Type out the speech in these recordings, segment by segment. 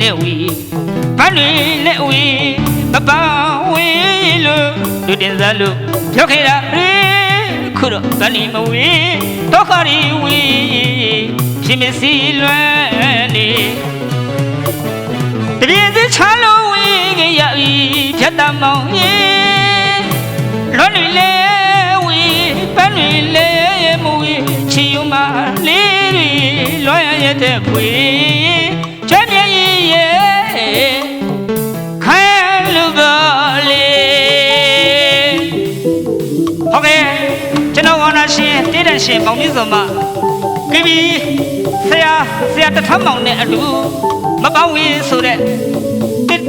လက်ဝီဘန်းတွေလက်ဝီပပဝေးလို့လူတင်စားလို့ပြောခဲ့တာရေခုတော့ဗန်ဒီမဝေးဒုက္ခရီဝေးရှင်မစီလွမ်းနေတပြင်းစချလို့ဝေးကြရပြီဖြတ်တမောင်ရင်လွန်တွေလဲဝေးပန်းတွေလဲမဝေးချီယူမလေးတွေလွမ်းရတဲ့ခွေ ရှင်တိတဲ့ရှင်ပေါင်းကြီးစုံမကိဘီဆရာဆရာတထမောင်နဲ့အတူမပေါင်းဝေးဆိုတဲ့တစ်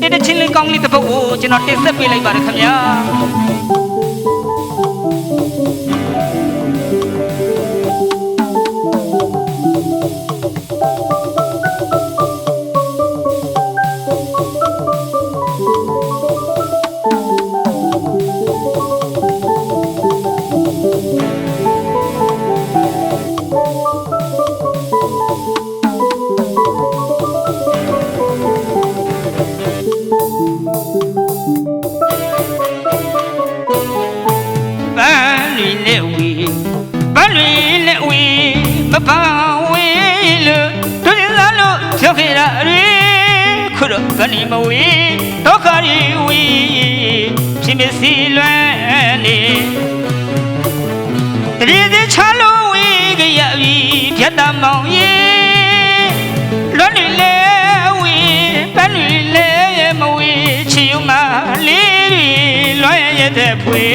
တစ်တစ်ချင်းလေးကောင်းလေးတစ်ပုဒ်ကိုကျွန်တော်တင်ဆက်ပေးလိုက်ပါတယ်ခင်ဗျာ ခဲ့တာရေခုတော့ဗန်ဒီမဝီဒုက္ခရီဝီဖြစ်မစီလွမ်းနေတရည်သေးချလို့ဝီကြရပြီဖြတ်တမောင်ရင်လွမ်းနေလေဝီပန်းတွေလေမဝီချီယူမလေးတွေလွမ်းရတဲ့ဖွေ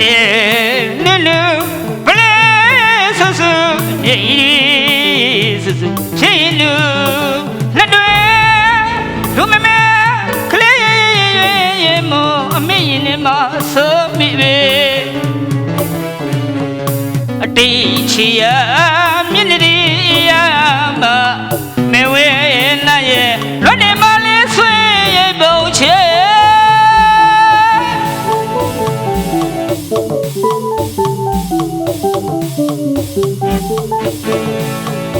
လူလူဘလဲဆူဆူယေးဆူဆူချင်းလူလက်တွေလူမမဲကလေးရေရေရေမအမေရင်နဲ့မဆိုမိပဲအတေးချီရ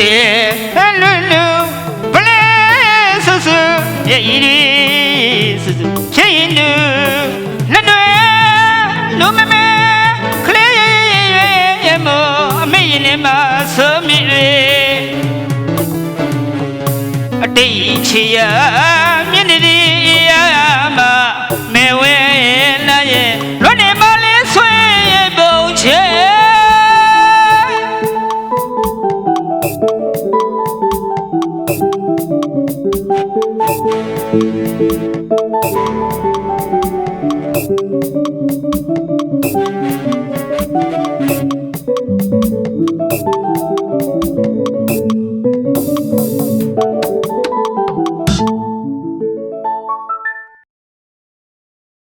တဲ့လူလူဘလဲဆူဆူရဲ့ဤရီဆူဆူချင်းလူလက်တွေလူမမဲကလေးရဲ့ရဲ့မအမေရင်နဲ့မဆိုမိရေအတိတ်ချီရ